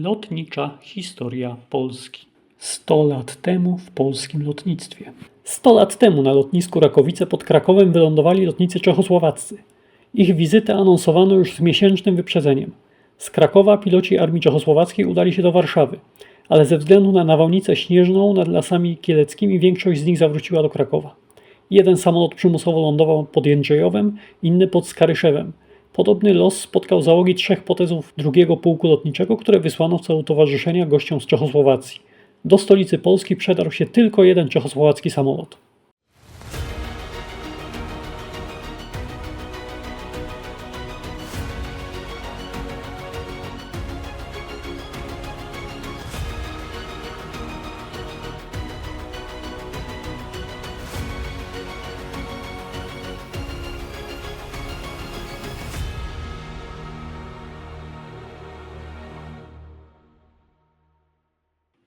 Lotnicza historia Polski. 100 lat temu w polskim lotnictwie. 100 lat temu na lotnisku Rakowice pod Krakowem wylądowali lotnicy czechosłowaccy. Ich wizytę anonsowano już z miesięcznym wyprzedzeniem. Z Krakowa piloci armii czechosłowackiej udali się do Warszawy, ale ze względu na nawałnicę śnieżną nad lasami kieleckimi większość z nich zawróciła do Krakowa. Jeden samolot przymusowo lądował pod Jędrzejowem, inny pod Skaryszewem. Podobny los spotkał załogi trzech potezów drugiego pułku lotniczego, które wysłano w celu towarzyszenia gościom z Czechosłowacji. Do stolicy Polski przedarł się tylko jeden czechosłowacki samolot.